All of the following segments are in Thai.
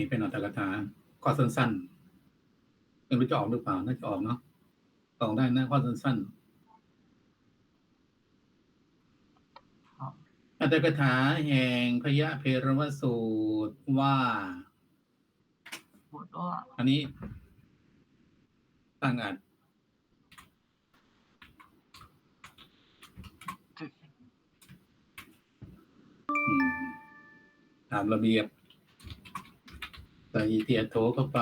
นี่เป็นอัตถกถาข้อสั้นๆไม่รู้จะออกหรือเปล่า น่าจะออกเนาะออกได้นะข้อสั้นๆอัตถกถาแห่งพยะเพรวสูตรว่า อันนี้ตั้งอัดตามระเบียบ ใส่เตียโถเข้าไป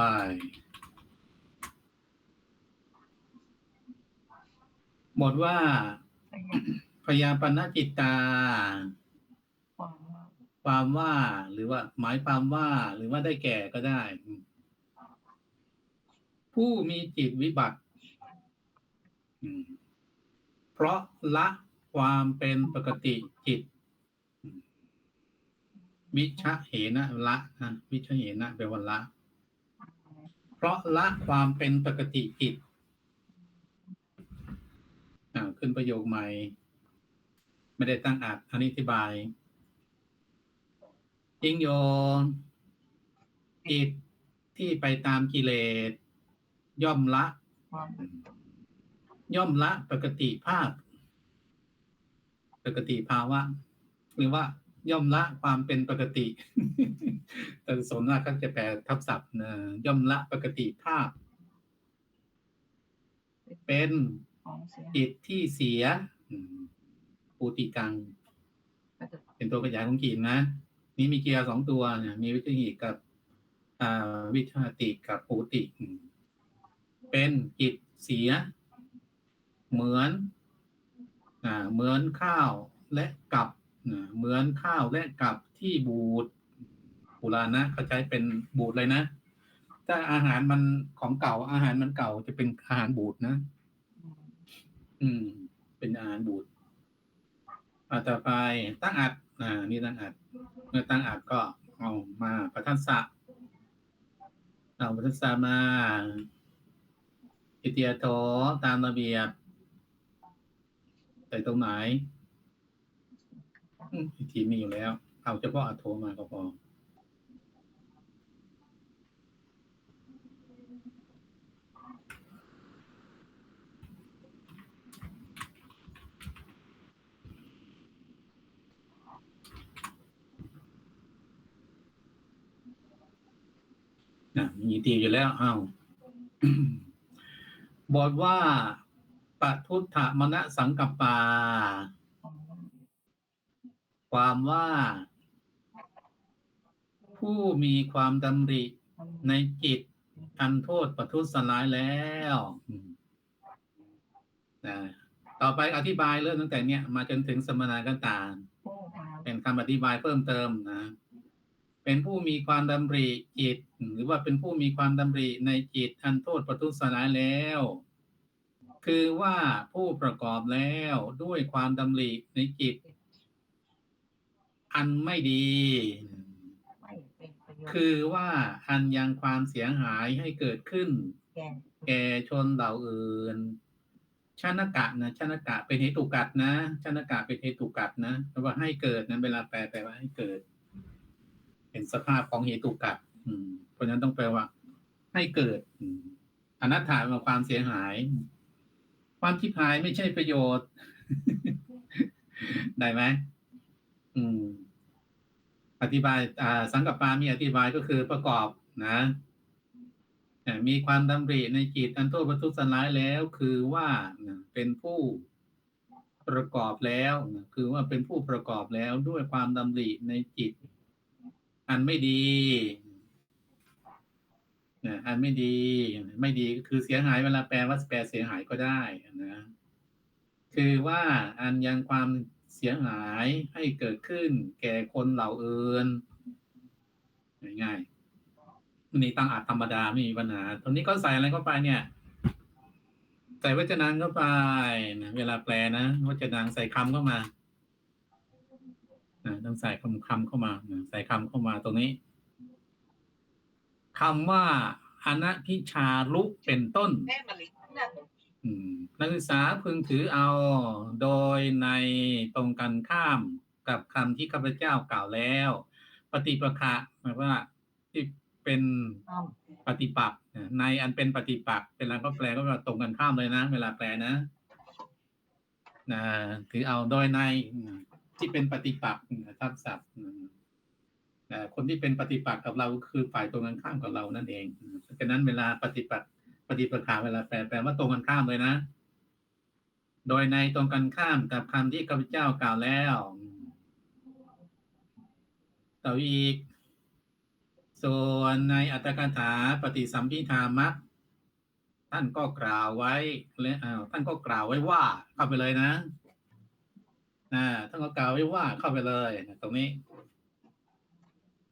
บทว่าพยายาปณจิตตา ความว่าหรือว่า หมายความว่าหรือว่าได้แก่ก็ได้ ผู้มีจิตวิบัติเพราะละความเป็นปกติจิต วิชะเหนะละนะวิชะเหนะแปลว่าละ เพราะละความเป็นปกติจิตอ่าขึ้นประโยคใหม่ ไม่ได้ตั้งอัดอันนี้อธิบายจริงโยจิตที่ไปตามกิเลส ย่อมละ ย่อมละปกติภาพ ปกติภาวะ หรือว่า ย่อมละความเป็นปกติแต่สนว่าเขาจะแปลทับศัพท์นะย่อมละปกติภาพ เป็นของเสียจิตที่เสียอืมปูติกังก็จะเป็นตัวขยายของกีนนะ นี่มีเกียร์สองตัวเนี่ยมีวิทยิกับอ่าวิชาติกับปูติอืมเป็นจิตเสีย เหมือนอ่าเหมือนข้าวและกับนะ เหมือนข้าวและกับที่บูดโบราณนะเขาใช้เป็นบูดเลยนะถ้าอาหารมันของเก่าอาหารมันเก่าจะเป็นอาหารบูดนะ อืม เป็นอาหารบูดอ่าต่อไปตั้งอัดอ่า นี่ตั้งอัดเมื่อตั้งอัดก็เอามาประทัดสะเอาประทัดสะมาอิเตียโถตามระเบียบใส่ตรงไหน อีกทีมีอยู่แล้ว เอาเฉพาะอัโทมาก็พอนะมีตีอยู่แล้วอ้าวบทว่าปทุทธมณสังกัปปา ความว่า ผู้มีความดำริมันในจิตอันโทษปทุสลายแล้วอืมนะต่อไปอธิบายเรื่องตั้งแต่เนี้ยมาจนถึงสมณกันตาผู้พาเป็นคำอธิบายเพิ่มเติมนะ เป็นผู้มีความดำริจิต หรือว่าเป็นผู้มีความดำริในจิตอันโทษประทุษร้ายแล้ว คือว่าผู้ประกอบแล้วด้วยความดำริในจิต อันไม่ดีไม่เป็นประโยชน์คือว่าอันยังความเสียหายให้เกิดขึ้น แก่แก่ชนเหล่าอื่นชนกะนะชนกะเป็นเหตุกัดนะชนกะเป็นเหตุกัดนะแปลว่าให้เกิดนะเวลาแปลแปลว่าให้เกิด เป็นสภาพของเหตุกัดอืม เพราะฉะนั้นต้องแปลว่า ให้เกิดอืมอนัตถาเป็นความเสียหาย ความทิพหายไม่ใช่ประโยชน์ ได้ไหม อืม อธิบาย อ่า สังกัปปามีอธิบายก็คือประกอบนะมีความดำริในจิตอันโทษประทุษร้ายแล้ว คือว่าเป็นผู้ประกอบแล้วคือว่าเป็นผู้ประกอบแล้วด้วยความดำริในจิต อันไม่ดีอันไม่ดี ไม่ดีก็คือเสียหายเวลาแปลว่าแปลเสียหายก็ได้นะคือว่าอันยังความ เสียหายให้เกิดขึ้น แก่คนเหล่าอื่นง่ายๆวันนี้ตั้งอัดธรรมดาไม่มีปัญหา ตรงนี้ก็ใส่อะไรเข้าไปเนี่ย ใส่วจนังเข้าไปนะเวลาแปลนะวจนังใส่คำเข้ามานะต้องใส่คำคำเข้ามานะใส่คำเข้ามาตรงนี้คำว่าอนัพิชาลุเป็นต้นแม่มะลิ นักศึกษาพึงถือเอาโดยในตรงกันข้ามกับคำที่ข้าพเจ้ากล่าวแล้ว ปฏิปคะหมายว่าที่เป็นปฏิปักษ์ในอันเป็นปฏิปักษ์เวลาก็แปลก็แบบตรงกันข้ามเลยนะ เวลาแปลนะนะถือเอาโดยในที่เป็นปฏิปักษ์ทับศัพท์คนที่เป็นปฏิปักษ์กับเราคือฝ่ายตรงกันข้ามกับเรานั่นเองเพราะฉะนั้นเวลาปฏิปักษ์ ปฏิปทาเวลาแปลแปลว่าตรงกันข้ามเลยนะ โดยในตรงกันข้ามกับคำที่ข้าพเจ้ากล่าวแล้วต่ออีก ส่วนในอัตถกถาปฏิสัมพิธามักท่านก็กล่าวไว้และอ้าท่านก็กล่าวไว้ว่า เข้าไปเลยนะนะท่านก็กล่าวไว้ว่าเข้าไปเลยนะตรงนี้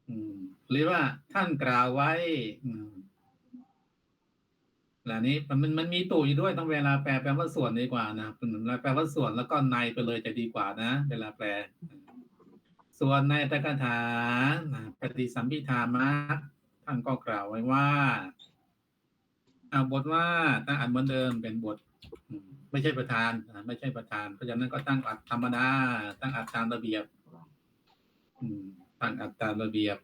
อืมหรือว่าท่านกล่าวไว้ อืม แล้วนี้มันมันมีตู่อยู่ด้วยต้องเวลาแปลแปลว่าส่วนดีกว่านะเวลาแปลว่าส่วนแล้วก็ในไปเลยจะดีกว่านะ เวลาแปล ส่วนในอัตถกถาปฏิสัมพิธามักท่านก็กล่าวไว้ว่าอาบทว่าตั้งอัดเหมือนเดิมเป็นบท ไม่ใช่ประธานไม่ใช่ประธานเพราะฉะนั้นก็ตั้งอัดธรรมดาตั้งอัดตามระเบียบตั้งอัดตามระเบียบ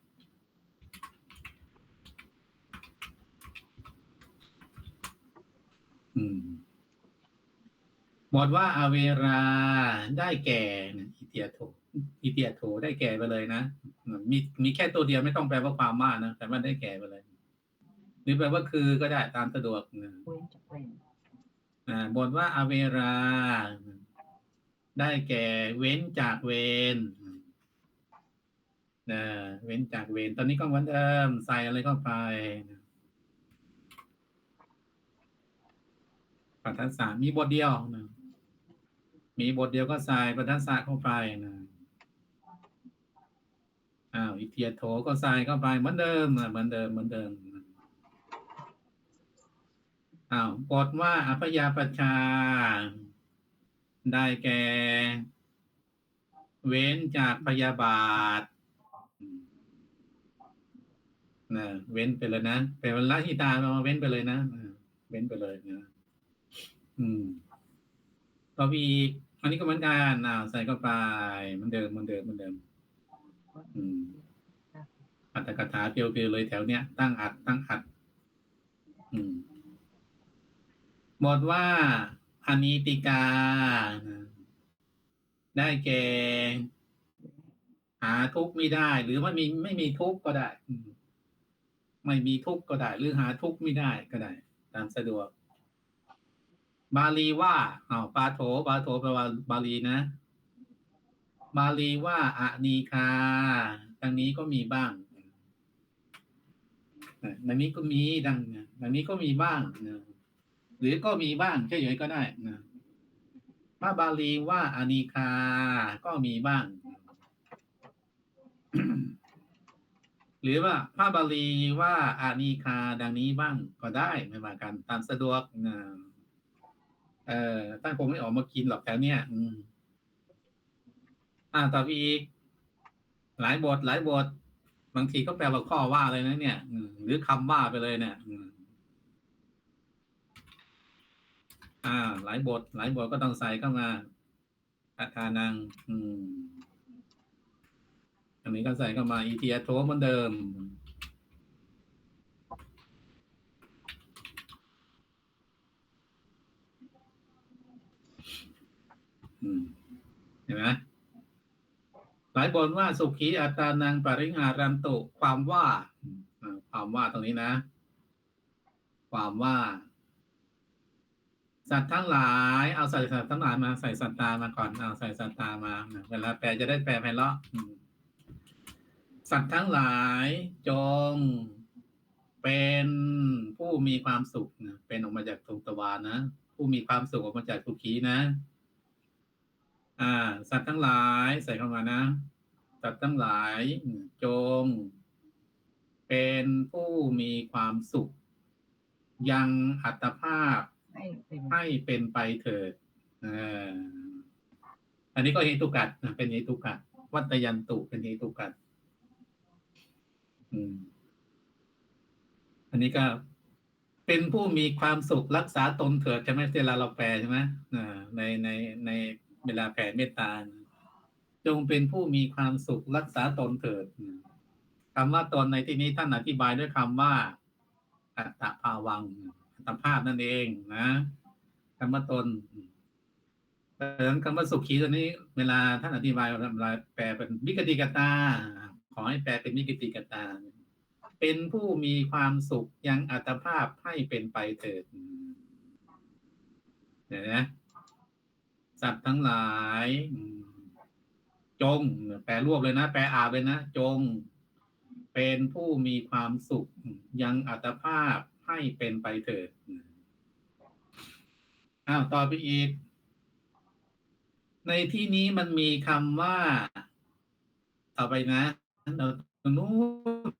อืมบทว่าอเวราได้แก่อิเตียโถอิเตียโถได้แก่ไปเลยนะมีมีแค่ตัวเดียวไม่ต้องแปลว่าความมากนะแต่ว่าได้แก่ไปเลย หรือแปลว่าคือก็ได้ตามสะดวกนะเว้นจากเว้นอ่าบทว่าอเวรา ได้แก่เว้นจากเวนนะเว้นจากเวนตอนนี้ก็เหมือนเดิมใส่อะไรเข้าไปนะ ปัทสามีบทเดียวนะมีบทเดียวก็ใส่ปัทสาเข้าไปนะอ้าวอิเทียโถก็ใส่เข้าไปเหมือนเดิมนะเหมือนเดิมเหมือนเดิมอ้าวบทว่าอภยาปชชาได้แก่ เว้นจากพยาบาทนะเว้นไปเลยนะเป็นวันละหิตามาเว้นไปเลยนะเว้นไปเลยนะ อืม ต่อไปอีกอันนี้ก็เหมือนกันอ่าใส่เข้าไปเหมันเดิมเหมันเดิมเหมันเดิม อืม อัตถกถาเปียวๆเลยแถวเนี้ยตั้งอัดตั้งอัด อืมบทว่าอนิติกา ได้แก่หาทุกข์ไม่ได้ หรือว่ามีไม่มีทุกข์ก็ได้ อืมไม่มีทุกข์ก็ได้ หรือหาทุกข์ไม่ได้ก็ได้ ตามสะดวก บาลีว่าอ้าวปาโถปาโถแปลว่าบาลีนะ บาลีว่าอะนีคาดังนี้ก็มีบ้างดังนี้ก็มีดังดังนี้ก็มีบ้างนะหรือก็มีบ้างเฉยๆก็ได้นะพระบาลีว่าอานีคา ก็มีบ้าง หรือว่าพระบาลีว่าอานีคา ดังนี้บ้างก็ได้ไม่ว่ากันตามสะดวกนะ เออตั้งคงไม่ออกมากินหรอกแถวเนี้ยอืม อ่าต่อไปอีก หลายบทหลายบท บางทีก็แปลว่าข้อว่าเลยนะเนี่ย อืมหรือคำว่าไปเลยเนี่ยอืมอ่า หลายบท หลายบทก็ต้องใส่เข้ามาอัทานัง อืม อันนี้ก็ใส่เข้ามาอีเทียโทเหมือนเดิม เห็นไหมหลายบทว่าสุขีอัตานังปริหารันตุความว่าความว่าตรงนี้นะ ความว่า สัตว์ทั้งหลาย เอาใส่สัตว์ทั้งหลายมาใส่สัตตามาก่อนเอาใส่สัตตามาเวลาแปลจะได้แปลไพเราะสัตว์ทั้งหลายจงเป็นผู้มีความสุขนะเป็นออกมาจากทงตวานะผู้มีความสุขออกมาจากสุขีนะ อ่า สัตว์ทั้งหลายใส่เข้ามานะ สัตว์ทั้งหลายจง เป็นผู้มีความสุข ยังอัตภาพให้เป็นให้เป็นไปเถิดเอออันนี้ก็เหตุกัดนะเป็นเหตุกัดวัตยันตุเป็นเหตุกัดอืมอันนี้ก็เป็นผู้มีความสุขรักษาตนเถิดใช่ไหมเวลาเราแปลใช่ไหมอ่าในในใน เวลาแผ่เมตตาจงเป็นผู้มีความสุขรักษาตนเถิดคำว่าตนในที่นี้ท่านอธิบายด้วยคำว่าอัตตภาวังอัตภาพนั่นเองนะคำว่าตนเพราะฉะนั้นคำว่าสุขีตัวนี้ เวลาท่านอธิบายเวลาแปลเป็นวิกติกตา ขอให้แปลเป็นวิกติกตา เป็นผู้มีความสุขยังอัตภาพให้เป็นไปเถิดเห็นไหม สัตว์ทั้งหลาย จง แปลรวบเลยนะ แปลอาเลยนะ จง เป็นผู้มีความสุข ยังอัตภาพให้เป็นไปเถิดอ้าวต่อไปอีก ในที่นี้มันมีคำว่า ต่อไปนะเราตรงนู้น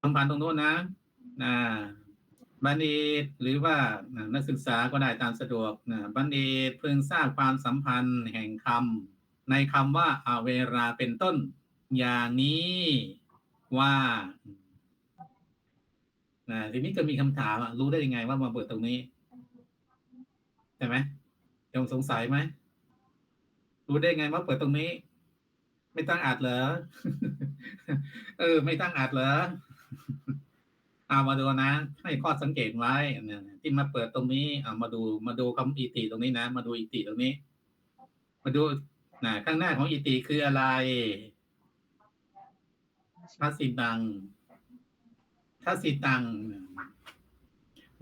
คำพันตรงโน้นนะนะ บัณฑิตหรือว่านักศึกษาก็ได้ตามสะดวกนะบัณฑิตเพิ่งทราบความสัมพันธ์แห่งคำในคำว่าอาเวราเป็นต้น อย่างนี้ว่านะทีนี้ก็มีคำถามรู้ได้ยังไงว่ามาเปิดตรงนี้ใช่ไหมยังสงสัยไหมรู้ได้ไงว่าเปิดตรงนี้ ไม่ตั้งอัดเหรอเออ ไม่ตั้งอัดเหรอ เอามาดูนะ ให้ข้อสังเกตไว้เนี่ยที่มาเปิดตรงนี้เอามาดูมาดูคำอิติตรงนี้นะ มาดูอิติตรงนี้ มาดูนะข้างหน้าของอิติคืออะไรทัศสิตังทัศิตัง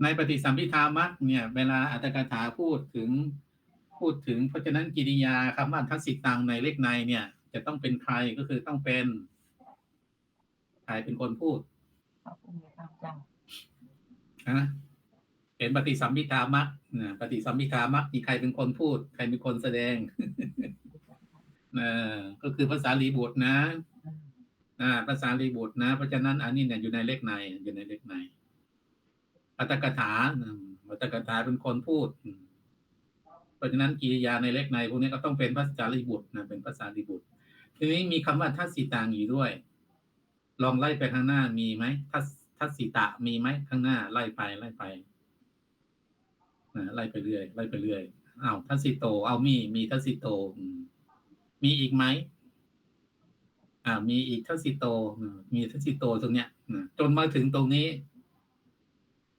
ในปฏิสัมพิธามัคเนี่ย เวลาอัตถกถาพูดถึงพูดถึงเพราะฉะนั้นกิริยาคำว่าทัศิตังในเลขในเนี่ย จะต้องเป็นใครก็คือต้องเป็นใครเป็นคนพูด พระผู้มีพระเจ้านะเป็นปฏิสัมพิธามัคนะปฏิสัมพิธามัคมีใครเป็นคนพูด ใครเป็นคนแสดงเออก็คือภาษาลีบุตรนะอ่าภาษาลีบุตรนะ เพราะฉะนั้นอันนี้เนี่ยอยู่ในเลขในอยู่ในเลขในอัตถกถาอืมอัตถกถาเป็นคนพูดอืมเพราะฉะนั้นกิริยาในเลขในพวกนี้ก็ต้องเป็นภาษาลีบุตรนะเป็นภาษาลีบุตร ทีนี้มีคำว่าทัศสีตางอยู่ด้วย ลองไล่ไปข้างหน้ามีไหมทัศทัศสีตะมีไหมข้างหน้า ไล่ไปไล่ไปนะไล่ไปเรื่อยไล่ไปเรื่อยอ้าวทัศสีโต เอามี มีทัศสีโตมีอีกไหมอ่า มีอีกทัศสิโตมีทัศสิโตตรงเนี้ยนะจนมาถึงตรงนี้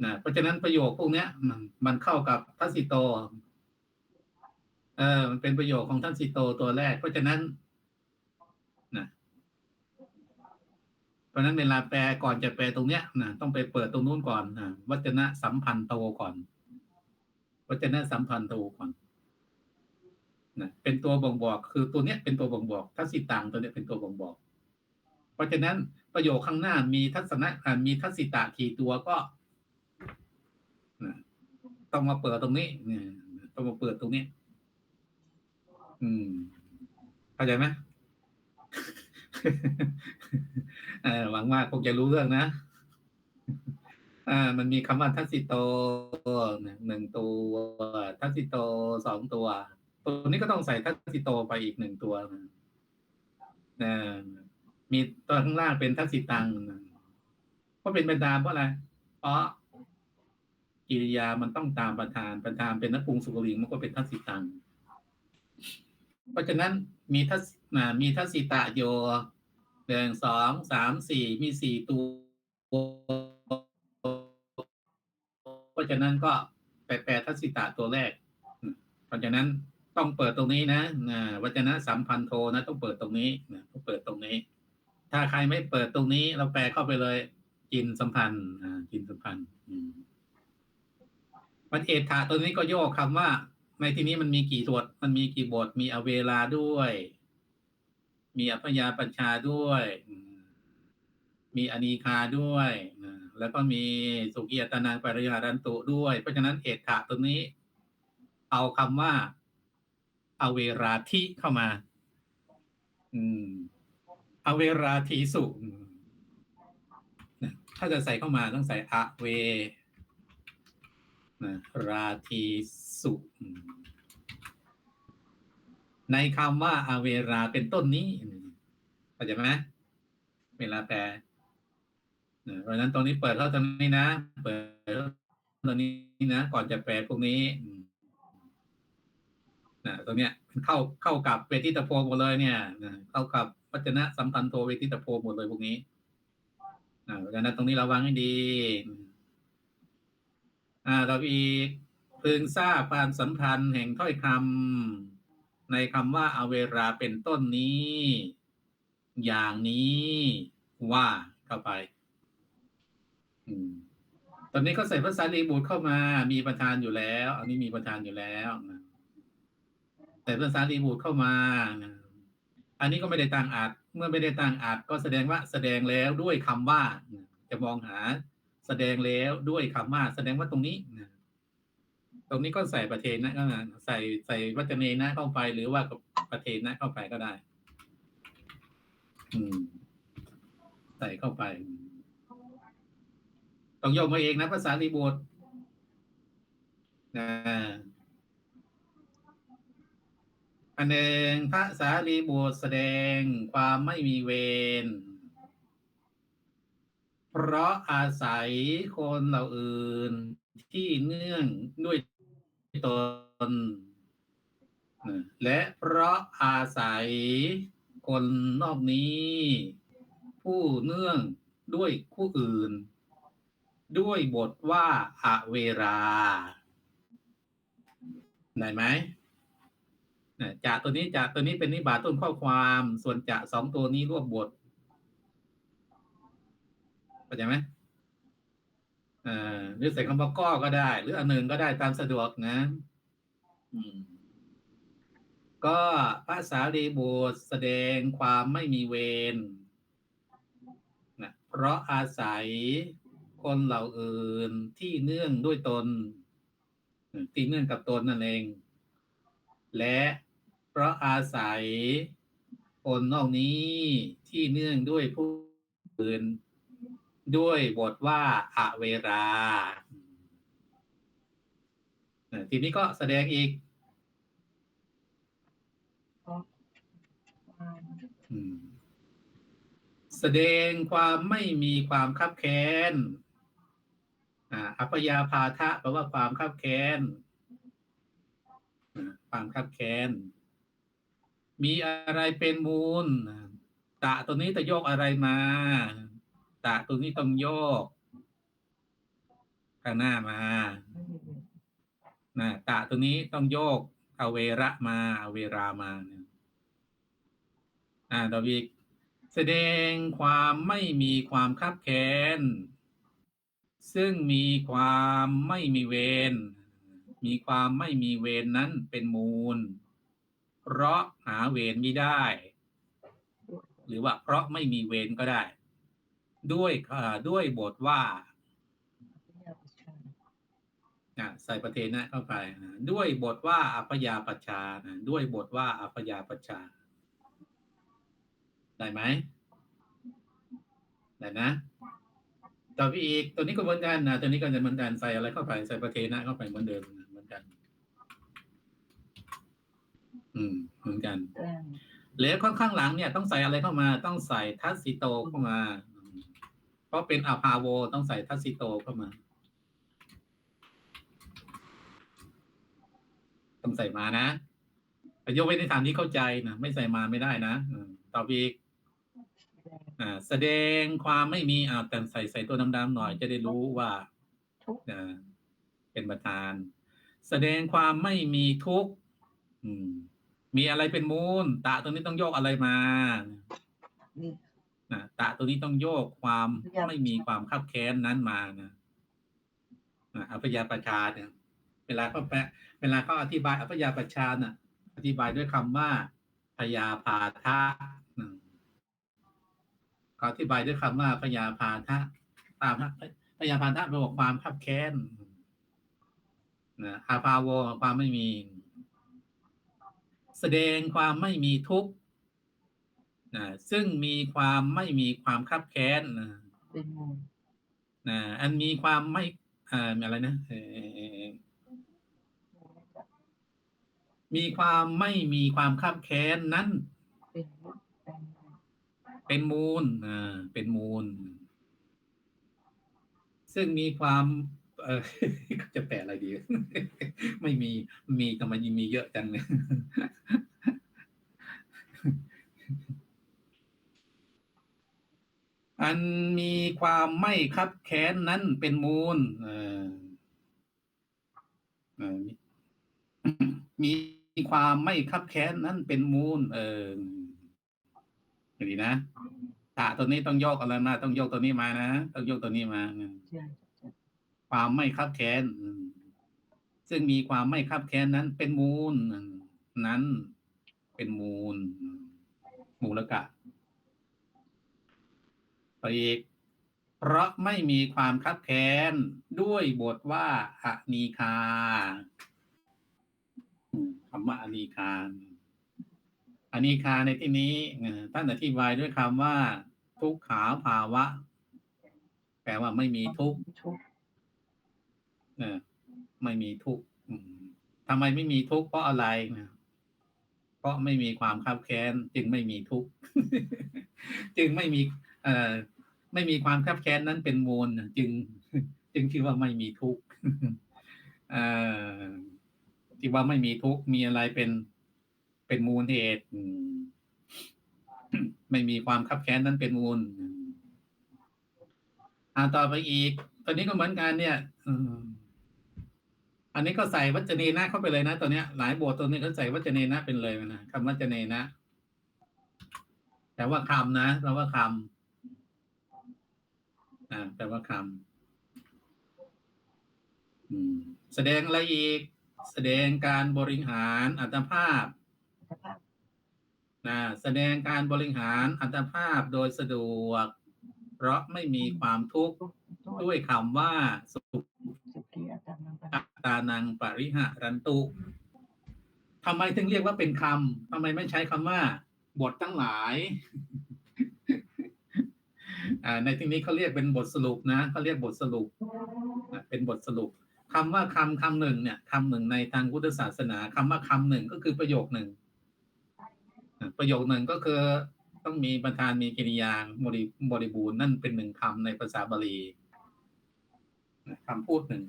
นะเพราะฉะนั้นประโยคพวกเนี้ย มันมันเข้ากับทัศสิโต เออมันเป็นประโยคของทัศสิโตตัวแรก เพราะฉะนั้นนะ เพราะนั้นเวลาแปลก่อนจะแปลตรงเนี้ยนะต้องไปเปิดตรงนู้นก่อนนะวัจนะสัมพันธ์โตก่อน วัจนะสัมพันธ์โตก่อนนะเป็นตัวบ่งบอก คือตัวเนี้ยเป็นตัวบ่งบอกทัศสิตังตัวเนี้ยเป็นตัวบ่งบอก เพราะฉะนั้นประโยคข้างหน้ามีทัศนะมีทัศสิตะกี่ตัวก็นะต้องมาเปิดตรงนี้เนี่ยต้องมาเปิดตรงนี้ อืมเข้าใจไหม หวังว่าคงจะรู้เรื่องนะมันมีคำว่าทัศิโตหนึ่งตัวทัศิโตสองตัว ตัวนี้ก็ต้องใส่ทัศิโตไปอีกหนึ่งตัวนะมีตัวข้างล่างเป็นทัศิตังนะเพราะเป็นบรรดาเพราะอะไรเพราะกิริยามันต้องตามประธานประธานเป็นนักปรุงสุกลิงมันก็เป็นทัศิตัง เพราะฉะนั้นมีทัศมีทัศิตะโย หนึ่งสองสามสี่มีสี่ตัว เพราะฉะนั้นก็แปลแปลทัศสิตะตัวแรก เพราะฉะนั้นต้องเปิดตรงนี้นะนะวจนะสัมพันโทนะต้องเปิดตรงนี้นะต้องเปิดตรงนี้ ถ้าใครไม่เปิดตรงนี้ เราแปลเข้าไปเลย กินสัมพันธ์อ่ากินสัมพันธ์อืมันเอถาตัวนี้ก็โยกคำว่า ในที่นี้มันมีกี่บทมันมีกี่บทมีอเวลาด้วย มีอัพยาปัญชาด้วย มีอนีคาด้วยแล้วก็มีสุกิยตนาปริยารันตุด้วย เพราะฉะนั้นเอถะตัวนี้ เอาคำว่าอเวราธิเข้ามา อืม อเวราธิสุถ้าจะใส่เข้ามาต้องใส่อเวราธิสุ ในคำว่าอาเวราเป็นต้นนี้เข้าใจไหมเวลาแปลเพราะนั้นตรงนี้เปิดเข้าตรงนี้นะ เปิดตรงนี้นะ ก่อนจะแปลพวกนี้นะตรงเนี้ยเข้าเข้ากับเวทิตโพหมดเลยเนี่ยเข้ากับวัจนะสัมพันโทเวทิตโพหมดเลยพวกนี้อ่าเพราะฉะนั้นตรงนี้ระวังให้ดี อ่าเราอีกพึงทราบความสัมพันธ์แห่งถ้อยคำ ในคำว่าเอาเวลาเป็นต้นนี้ อย่างนี้ว่าเข้าไปอตอนนี้เขาใส่ภาษาลีบูตเข้ามา มีประธานอยู่แล้ว อันนี้มีประธานอยู่แล้วนะใส่ภาษาลีบูตเข้ามานะอันนี้ก็ไม่ได้ตั้งอัดเมื่อไม่ได้ตั้งอัดก็แสดงว่าแสดงแล้วด้วยคำว่านะจะมองหาแสดงแล้วด้วยคำว่า แสดงว่าตรงนี้นะ ตรงนี้ก็ใส่ประเทนะก็นะใส่ใส่วัจเนนะเข้าไป หรือว่ากับประเทนะเข้าไปก็ได้ อืม ใส่เข้าไป ต้องยกมาเองนะภาษาลีบูตนะอันหนึ่งพระสารีบุตรแสดงความไม่มีเวร เพราะอาศัยคนเหล่าอื่นที่เนื่องด้วย ตน และเพราะอาศัยคนนอกนี้ ผู้เนื่องด้วยผู้อื่น ด้วยบทว่าอะเวราได้ไหมนะจากตัวนี้จากตัวนี้เป็นนิบาตต้นข้อความ ส่วนจากสองตัวนี้รวบบทเข้าใจไหม หรือใส่คำว่าก็ก็ได้ หรืออันหนึ่งก็ได้ตามสะดวกนะก็พระสารีบุตรแสดงความไม่มีเวรนะเพราะอาศัยคนเหล่าอื่นที่เนื่องด้วยตนที่เนื่องกับตนนั่นเอง และเพราะอาศัยคนนอกนี้ที่เนื่องด้วยผู้อื่น ด้วยบทว่าอะเวราทีนี้ก็แสดงอีกแสดงความไม่มีความคับแค้นอ่าอัปยาพาทะแปลว่าความคับแค้นความคับแค้น มีอะไรเป็นมูลตะตัวนี้จะโยกอะไรมา ตะตัวนี้ต้องโยกข้างหน้ามานะตะตัวนี้ต้องโยกเอาเวระมาเอาเวรามาเนี่ยอ่าดาวิกแสดงความไม่มีความคับแค้นซึ่งมีความไม่มีเวรมีความไม่มีเวรนั้นเป็นมูล เพราะหาเวรไม่ได้ หรือว่าเพราะไม่มีเวรก็ได้ ด้วยอ่าด้วยบทว่าพยาประชาอะใส่ประเทศนะเข้าไปนะด้วยบทว่าอัพยาปัชชานะด้วยบทว่าอัพยาปัชชา ได้ไหมได้นะต่อไปอีกตัวนี้ก็เหมือนกันนะตัวนี้ก็จะเหมือนกันใส่อะไรเข้าไปใส่ประเทศนะเข้าไปเหมือนเดิมนะเหมือนกัน อืม เหมือนกันแจ้งแล้วข้างข้างหลังเนี่ย ต้องใส่อะไรเข้ามา ต้องใส่ทัสสิโตเข้ามาอืม เพราะเป็นอาภาโวต้องใส่ทัสสิโตเข้ามาต้องใส่มานะแต่ยกเว้นในทางที่เข้าใจนะไม่ใส่มาไม่ได้นะอืมต่อไปอีกแจ้งอ่าแสดงความไม่มีอ่าแต่ใส่ใส่ตัวดำๆหน่อยจะได้รู้ว่าทุกข์อ่าเป็นประธาน แสดงความไม่มีทุกข์อืมมีอะไรเป็นมูลตะตัวนี้ต้องโยกอะไรมา นี่นะตะตัวนี้ต้องโยกความพยาไม่มีความคับแค้นนั้นมานะอะอัพยาประชาเนี่ย เวลาเขาแปลเวลาเขาอธิบายอัพยาประชาน่ะ อธิบายด้วยคำว่าพยาพาทะอืมเขาอธิบายด้วยคำว่าพยาพาทะตามพยาพาทะแปลว่าความคับแค้นนะอาภาโวความไม่มี แสดงความไม่มีทุกข์ นะซึ่งมีความไม่มีความคับแค้นนะเป็นมูลนะอันมีความไม่อ่าอะไรนะเอ่อมีความไม่มีความคับแค้นนั้นเป็นมุขเป็นมูลเป็นมูลอ่าเป็นมูล ซึ่งมีความเออจะแปลอะไรดี ไม่มีมีทำไมมีเยอะจังเนี่ย อันมีความไม่คับแค้นนั้นเป็นมูลมีความไม่คับแค้นนั้นเป็นมูล เออดีนะตะตัวนี้ต้องโยกอะไรมาต้องโยกตัวนี้มานะต้องโยกตัวนี้มาความไม่คับแค้นซึ่งมีความไม่คับแค้นนั้น เป็นมูลนั้น เป็นมูลมมูลกะ ต่ออีกเพราะไม่มีความคับแค้นด้วยบทว่าอนีคาอืมคำว่าอนีคาอนีคาในที่นี้เอ่อท่านอธิบายด้วยคำว่า ทุกขาภาวะ แปลว่าไม่มีทุกข์ทุกข์เออไม่มีทุกข์อืมทำไมไม่มีทุกข์เพราะอะไรนะเพราะไม่มีความคับแค้นจึงไม่มีทุกข์ จึงไม่มีเอ่อ ไม่มีความคับแค้นนั้นเป็นมูลจึง จึงชื่อว่าไม่มีทุกข์เออที่ว่าไม่มีทุกข์มีอะไรเป็นเป็นมูลเหตุอืมไม่มีความคับแค้นนั้นเป็นมูลอ่าต่อไปอีก ตอนนี้ก็เหมือนกันเนี่ยอันนี้ก็ใส่วัจเนนะเข้าไปเลยนะตัวนี้หลายบทตัวนี้ก็ใส่วัจเนนะเป็นเลยนะคำวัจเนนะแต่ว่าคำนะแปลว่าคำ อ่าแปลว่าคำอืม แสดงอะไรอีก แสดงการบริหารอัตภาพสภาพนะแสดงการบริหารอัตภาพโดยสะดวก เพราะไม่มีความทุกข์ทุกข์ด้ด้วยคำว่า สุสุขีอัตตานังปะอัตตานังปริหารันตุทำไมถึงเรียกว่าเป็นคำทำไมไม่ใช้คำว่า บททั้งหลายอ่า ในที่นี้เขาเรียกเป็นบทสรุปนะเขาเรียกบทสรุปเป็นบทสรุปคำว่าคำคำหนึ่งเนี่ยคำหนึ่งในทางพุทธศาสนาคำว่าคำหนึ่งก็คือประโยคหนึ่งประโยคหนึ่งก็คือต้องมีประธานมีกิริยาบริบริบูรณ์นั่นเป็นหนึ่งคำในภาษาบาลีคำพูดหนึ่ง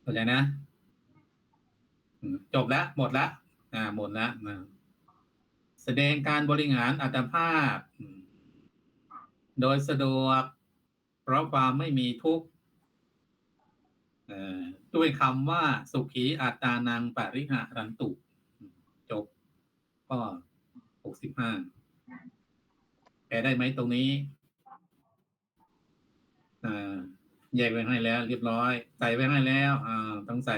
เข้าใจนะจบแล้วหมดแล้วอ่าหมดแล้ว แสดงการบริหารอัตภาพ โดยสะดวก เพราะความไม่มีทุกข์ด้วยคำว่าสุขีอัตานังปริหารันตุ จบก็หกสิบห้าแปลได้ไหมตรงนี้แยกไว้ให้แล้ว เรียบร้อย ใส่ไว้ให้แล้ว อ่า ต้องใส่